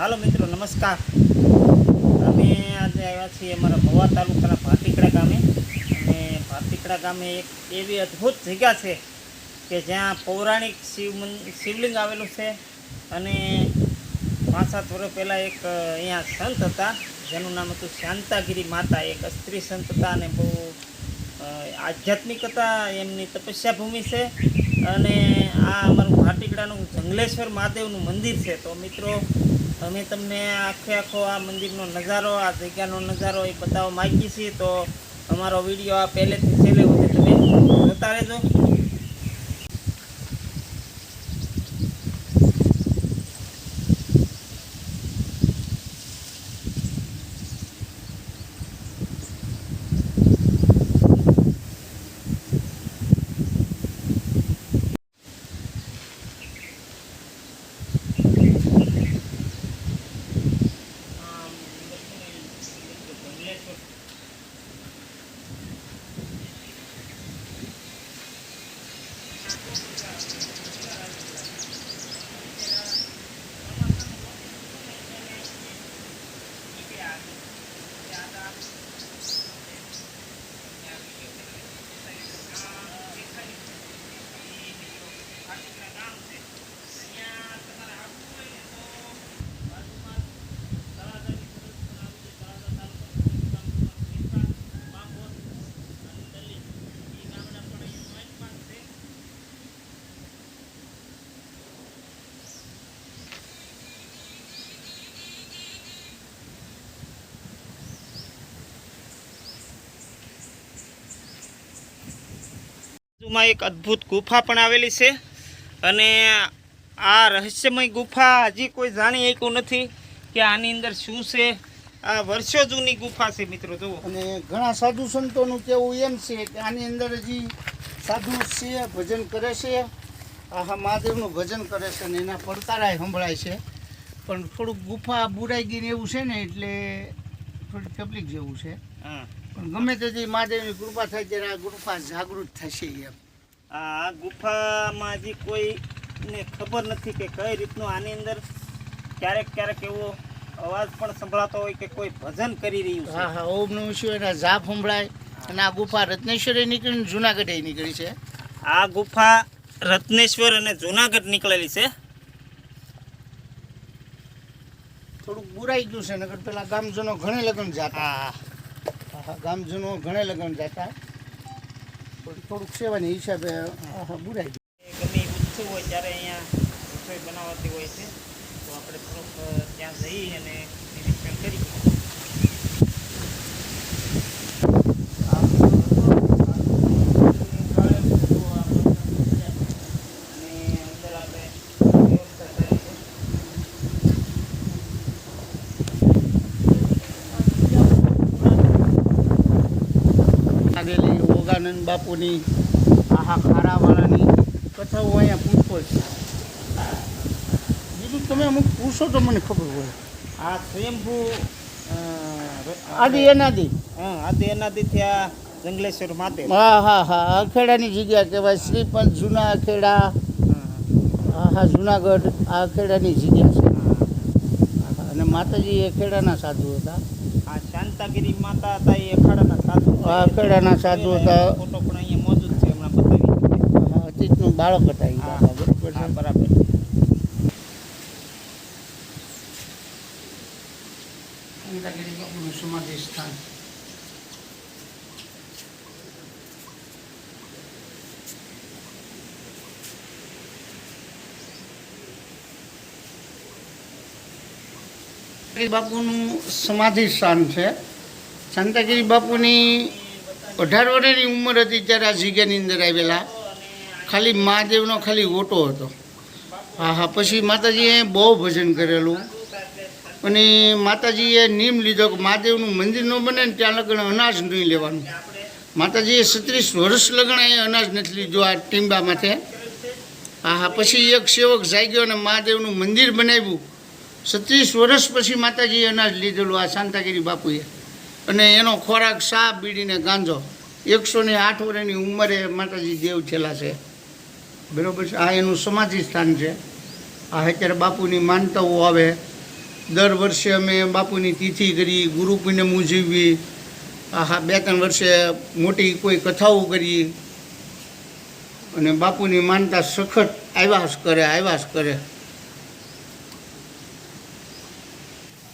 હાલો મિત્રો, નમસ્કાર. અમે આજે આવ્યા છીએ અમારા મવા તાલુકાના ભાતીકડા ગામે. અને ભાતીકડા ગામે એક એવી અદ્ભુત જગ્યા છે કે જ્યાં પૌરાણિક શિવ શિવલિંગ આવેલું છે. અને પાંચ સાત વર્ષ પહેલાં એક અહીંયા સંત હતા, જેનું નામ હતું શાંતાગીરી માતા. એક સ્ત્રી સંત હતા અને બહુ આધ્યાત્મિકતા એમની તપસ્યા ભૂમિ છે. અને આ અમારું ભાટીકડાનું જંગલેશ્વર મહાદેવનું મંદિર છે. તો મિત્રો અમે તમને આખે આખો આ મંદિરનો નજારો, આ જગ્યાનો નજારો એ બતાવવા માગીએ છીએ. તો અમારો વીડિયો આ પહેલેથી છેલ્લે તમે જોતા રહેજો. બાજુમાં એક અદ્ભુત ગુફા પણ આવેલી છે. અને આ રહસ્યમય ગુફા હજી કોઈ જાણી શક્યું નથી કે આની અંદર શું છે. આ વર્ષો જૂની ગુફા છે મિત્રો જુઓ. અને ઘણા સાધુ સંતોનું કેવું એમ છે કે આની અંદર હજી સાધુ છે ભજન કરે છે. આહા મહાદેવનું ભજન કરે છે અને એના પડકારાય સંભળાય છે. પણ થોડુંક ગુફા બુરાઈ ગઈને એવું છે ને એટલે થોડી તકલીફ જેવું છે. હા. ગમે તેથી મહાદેવની કૃપા થાય ત્યારે આ ગુફા જાગૃત થશે એમ. આ ગુફામાં હજી કોઈને ખબર નથી કે કઈ રીતનું આની અંદર ક્યારેક ક્યારેક એવો અવાજ પણ સંભળાતો હોય કે કોઈ ભજન કરી રહ્યું છે. હા હા ઓમનું શું એના જાપ સંભળાય અને આ ગુફા રત્નેશ્વરે નીકળીને જુનાગઢે નીકળી છે. આ ગુફા રત્નેશ્વર અને જુનાગઢ નીકળેલી છે. થોડુંક બુરાઈ ગયું છે નગર પેલા ગામજનો ઘણે લગ્ન જાતા. હા. ગામજનો ઘણે લગ્ન જતા. થોડુંક થોડુંક સેવાની હિસાબે બુરાઈ ગમે ઉત્સવ હોય ત્યારે અહીંયા રસોઈ બનાવતી હોય છે. તો આપણે થોડુંક ત્યાં જઈ અને નિરીક્ષણ કરી અને અંદર આપણે વ્યવસ્થા કરી છે આગેલી બાપુની આહા ખારાવાળાની કથાઓ અહીંયા પૂછો છે. બીજું તમે અમુક પૂછો તો મને ખબર હોય. આ સ્વયંભૂ આદિ એનાદિ. હા આદિ અનાદિથી આ જંગલેશ્વર માટે. હા હા હા અખેડાની જગ્યા કહેવાય. શ્રીપંત જૂના અખેડા હા હા. જુનાગઢ આ અખેડાની જગ્યા છે. માતાજી એ ખેડાના સાધુ હતા. આ શાંતાગીરી માતા હતા એ ખેડાના સાધુ. આ અખાડાના સાધુ હતા. ફોટો પણ અહીંયા મોજૂદ છે હમણાં બતાવી અતીતનું બાળક હતા એ બરોબર હા છે. બરાબર શાંતાગીરી બાપુનું સમાધિ સ્થાન. શાંતાગીરી બાપુનું સમાધિ સ્થાન છે. શાંતાગીરી બાપુની અઢાર વર્ષની ઉંમર હતી ત્યારે આ જગ્યાની અંદર આવેલા. ખાલી મહાદેવનો ખાલી ઓટો હતો. હા હા, પછી માતાજીએ બહુ ભજન કરેલું. અને માતાજીએ નિયમ લીધો કે મહાદેવનું મંદિર ન બને ને ત્યાં લગ્ન અનાજ નહીં લેવાનું. માતાજીએ છત્રીસ વર્ષ લગન એ અનાજ નથી લીધું આ ટીંબા માથે હા હા, પછી એક સેવક જાગ્યો અને મહાદેવનું મંદિર બનાવ્યું. છત્રીસ વર્ષ પછી માતાજીએ અનાજ લીધેલું આ શાંતાગીરી બાપુએ. અને એનો ખોરાક સાપ બીડીને ગાંજો. એકસો ને આઠ વર્ષની ઉંમરે માતાજી દેવ થયેલા છે. બરોબર છે? આ એનું સમાધિ સ્થાન છે. આ અત્યારે બાપુની માનતાઓ આવે. દર વર્ષે અમે બાપુની તિથિ કરી, ગુરુ પૂનમ ઉજવવી આહા, બે ત્રણ વર્ષે મોટી કોઈ કથાઓ કરી. અને બાપુની માનતા સખત આવ્યા જ કરે આવ્યા જ કરે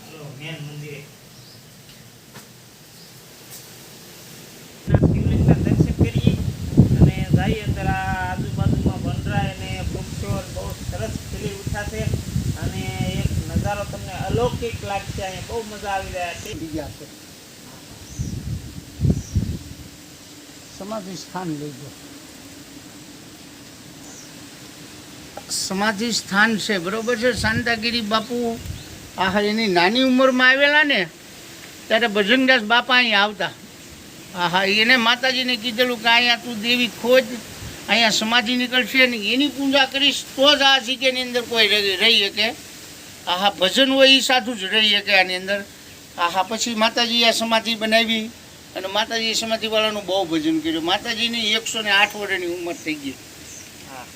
હાલો, મેન મંદિરે. ના શિવલિંગના દર્શન કરીએ અને જઈએ અંદર આ આજુબાજુમાં વનરાય અને વૃક્ષો બહુ સરસ ખીલી ઉઠ્યા છે અને એક નજારો તમને અલૌકિક લાગશે, અહીંયા બહુ મજા આવી રહ્યા છે. બીજા છે. સમાધિ સ્થાન લઈ ગયો સમાધિ સ્થાન છે, બરોબર છે? શાંતાગીરી બાપુ આ એની નાની ઉંમરમાં આવેલા ને, ત્યારે ભજનદાસ બાપા અહીં આવતા. આહા, એને માતાજીને કીધેલું કે અહીંયા તું દેવી ખોજ, અહીંયા સમાધિ નીકળશે ને એની પૂજા કરીશ, તો જ આ જગ્યાની અંદર કોઈ રહી રહી શકે. આહા ભજન હોય એ સાધુ જ રહી શકે આની અંદર. આહા પછી માતાજી આ સમાધિ બનાવી અને માતાજી સમાધિવાળાનું બહુ ભજન કર્યું. માતાજીની એકસો ને આઠ વર્ષની ઉંમર થઈ ગઈ.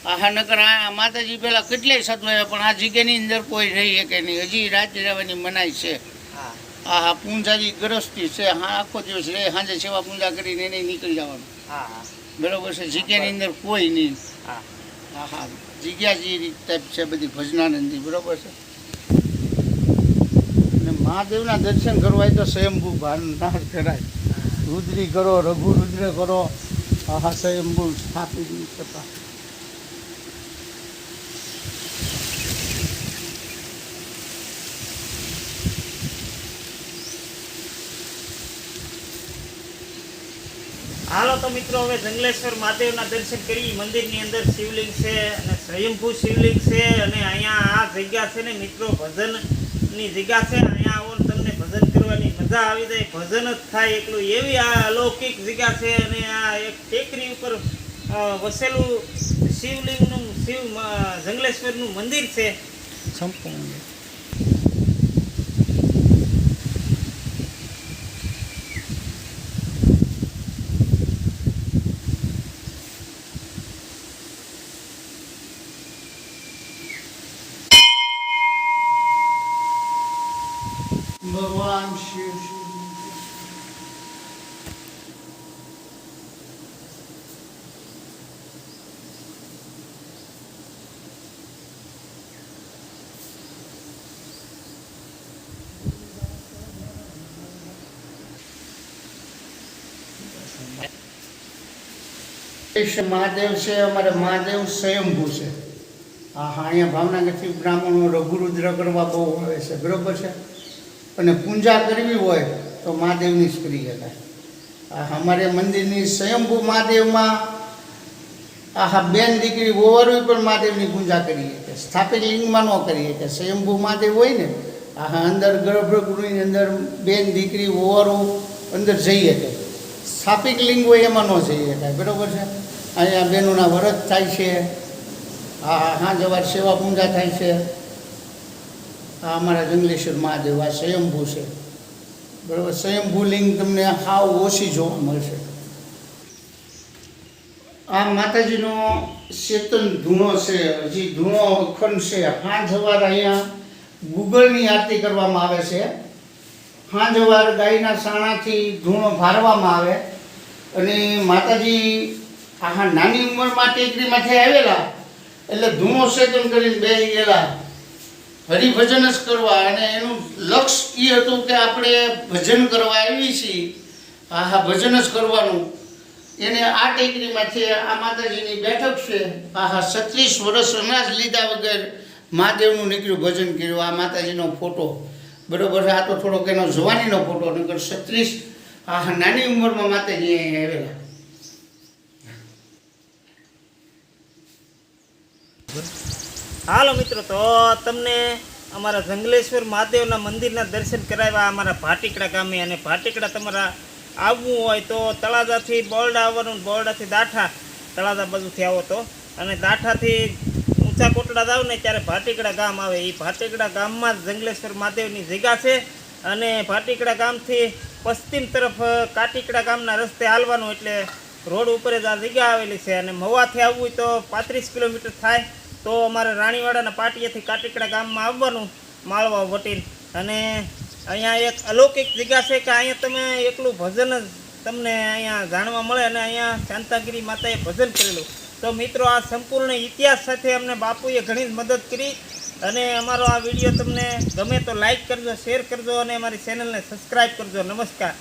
આહા નકર આ માતાજી પહેલાં કેટલાય સાધુ આવ્યા પણ આ જગ્યાની અંદર કોઈ રહી શકે નહીં. હજી રાત રહેવાની મનાઈ છે. હા. આહા પૂંજાજી ગ્રસ્તી છે. હા આખો દિવસ રહે સાંજે સેવા પૂંજા કરીને એને નીકળી જવાનું. હા હા. બરોબર છે? જગ્યાની અંદર કોઈ નહીં. હા. હા હા જગ્યા જે ટાઈપ છે બધી ભજનાનંદી. બરોબર છે? મહાદેવના દર્શન કરવા તો સ્વયંભૂ ભાન કરાય. રુદ્રી કરો રઘુ રુદ્ર કરો, આહા સ્વયંભૂ સ્થાપિત કરતા હાલો તો મિત્રો, હવે જંગલેશ્વર મહાદેવના દર્શન કરી. મંદિરની અંદર શિવલિંગ છે અને સ્વયંભૂ શિવલિંગ છે અને અહીંયા આ જગ્યા છે ને મિત્રો, ભજનની જગ્યા છે અહીંયા આવો ને તમને ભજન કરવાની મજા આવી જાય, ભજન જ થાય એટલું એવી આ અલૌકિક જગ્યા છે અને આ એક ટેકરી ઉપર વસેલું શિવલિંગનું, શિવ જંગલેશ્વરનું મંદિર છે. સંપૂર્ણ. છે મહાદેવ છે, અમારે મહાદેવ સ્વયંભૂ છે. હા અહીંયા ભાવનગરથી બ્રાહ્મણો રઘુરુદ્ર કરવા બહુ આવે છે, બરોબર છે? અને પૂજા કરવી હોય તો મહાદેવની જ કરી શકાય. આ અમારે મંદિરની સ્વયંભૂ મહાદેવમાં આહા બેન દીકરી ઓવરવી પણ મહાદેવની પૂજા કરીએ કે સ્થાપિત લિંગમાં ન કરીએ કે સ્વયંભૂ મહાદેવ હોય ને, આહા અંદર ગર્ભગૃહની અંદર બેન દીકરી ઓવરવું અંદર જઈએ કે સ્થાપિત લિંગ હોય એમાં ન જઈએ કાંઈ બરાબર છે? અહીંયા બહેનોના વ્રત થાય છે, આ હા જવાર સેવા પૂંજા થાય છે, આ અમારા જંગલેશ્વર મહાદેવ, આ સ્વયંભૂ છે. બરાબર, સ્વયંભૂ લિંગ તમને હાવ ઓછી જોવા મળશે. આ માતાજીનો ચેતન ધૂણો છે, હજી ધૂણો અખંડ છે. હા સવાર અહીંયા ગુગળની આરતી કરવામાં આવે છે. પાંચ ગાયના સાણાથી ધૂણો ભારવામાં આવે અને માતાજી આહા નાની ઉંમરમાં ટેકરીમાંથી આવેલા, એટલે ધૂણો સેતન કરીને બે ગયેલા. હરિભજન જ કરવા અને એનું લક્ષ્ય એ હતું કે આપણે ભજન કરવા આવી છીએ. આહા ભજન જ કરવાનું. એને આ ટેકરીમાંથી આ માતાજીની બેઠક છે. આહા છત્રીસ વર્ષ અનાજ લીધા વગર મહાદેવનું નીકળ્યું ભજન કર્યું. આ માતાજીનો ફોટો બરોબર આ તો થોડોક એનો જવાનીનો ફોટો નકર છત્રીસ, આ નાની ઉંમરમાં માતાજી અહીંયા આવેલા. હાલો મિત્રો, તો તમને અમારા જંગલેશ્વર મહાદેવના મંદિરના દર્શન કરાવ્યા અમારા ભાટીકડા ગામે અને ભાટીકડા તમારા આવવું હોય તો તળાજાથી બોરડા આવવાનું, બોરડાથી દાઠા તળાજા બાજુથી આવો તો. અને દાઠાથી ઊંચા કોટડા જાવ ને ત્યારે ભાટીકડા ગામ આવે. એ ભાટીકડા ગામમાં જંગલેશ્વર મહાદેવની જગ્યા છે અને ભાટીકડા ગામથી પશ્ચિમ તરફ કાટીકડા ગામના રસ્તે હાલવાનું એટલે રોડ ઉપર જ આ જગ્યા આવેલી છે. અને મવાથી આવવું હોય તો પાંત્રીસ કિલોમીટર થાય તો અમારે રાણીવાડાના પાટિયાથી કાટીકડા ગામમાં આવવાનું માળવા વટીન અને અહીંયા એક અલૌકિક જગ્યા છે કે અહીંયા તમે એકલું ભજન જ તમને અહીંયા જાણવા મળે અને અહીંયા શાંતાગીરી માતાએ ભજન કરેલું. તો મિત્રો, આ સંપૂર્ણ ઇતિહાસ સાથે અમને બાપુએ ઘણી જ મદદ કરી અને અમારો આ વીડિયો તમને ગમે તો લાઈક કરજો શેર કરજો અને અમારી ચેનલને સબસ્ક્રાઈબ કરજો. નમસ્કાર.